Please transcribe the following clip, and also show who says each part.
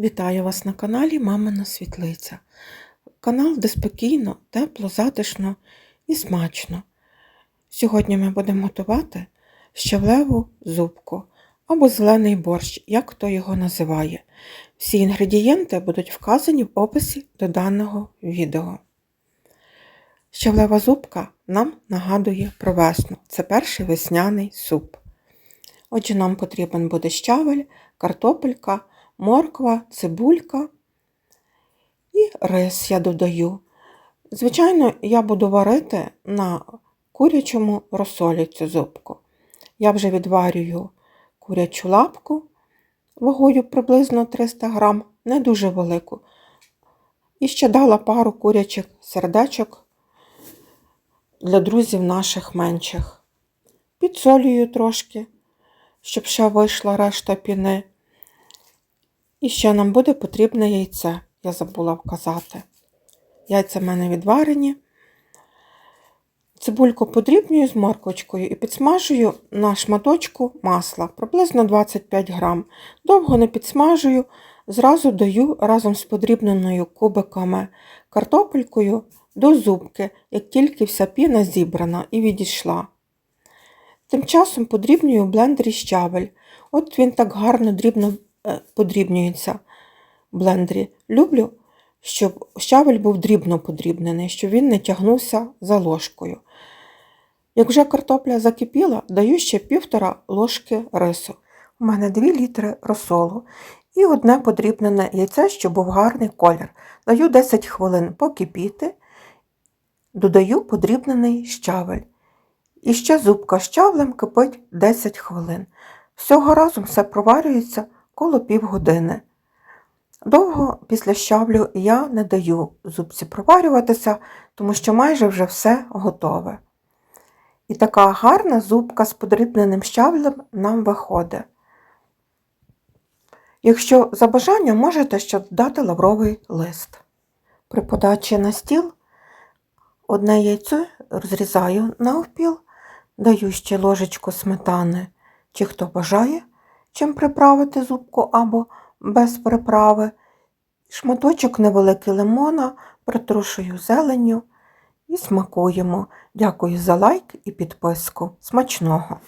Speaker 1: Вітаю вас на каналі Мамина Світлиця. Канал, де спокійно, тепло, затишно і смачно. Сьогодні ми будемо готувати щавлеву зубку або зелений борщ, як хто його називає. Всі інгредієнти будуть вказані в описі до даного відео. Щавлева зубка нам нагадує про весну. Це перший весняний суп. Отже, нам потрібен буде щавель, картопелька, морква, цибулька і рис я додаю. Звичайно, я буду варити на курячому розсолі цю зубку. Я вже відварюю курячу лапку вагою приблизно 300 грам, не дуже велику. І ще дала пару курячих сердечок для друзів наших менших. Підсолюю трошки, щоб ще вийшла решта піни. І ще нам буде потрібне яйце, я забула вказати. Яйця в мене відварені. Цибульку подрібнюю з морквочкою і підсмажую на шматочку масла, приблизно 25 грам. Довго не підсмажую, зразу даю разом з подрібненою кубиками картопелькою до зубки, як тільки вся піна зібрана і відійшла. Тим часом подрібнюю в блендері щавель. От він так гарно дрібно подрібнюється в блендері. Люблю, щоб щавель був дрібно подрібнений, щоб він не тягнувся за ложкою. Як вже картопля закипіла, даю ще півтора ложки рису. У мене 2 літри розсолу і одне подрібнене яйце, щоб був гарний колір. Даю 10 хвилин покипіти, додаю подрібнений щавель. І ще зубка щавлем кипить 10 хвилин. Всього разом все проварюється коло півгодини. Довго після щавлю я не даю зубці проварюватися, тому що майже вже все готове. І така гарна зубка з подрібненим щавлем нам виходить. Якщо за бажанням, можете ще додати лавровий лист. При подачі на стіл одне яйце розрізаю навпіл, даю ще ложечку сметани, чи хто бажає чим приправити зубку або без приправи, шматочок невеликий лимона, притрушую зеленню і смакуємо. Дякую за лайк і підписку. Смачного!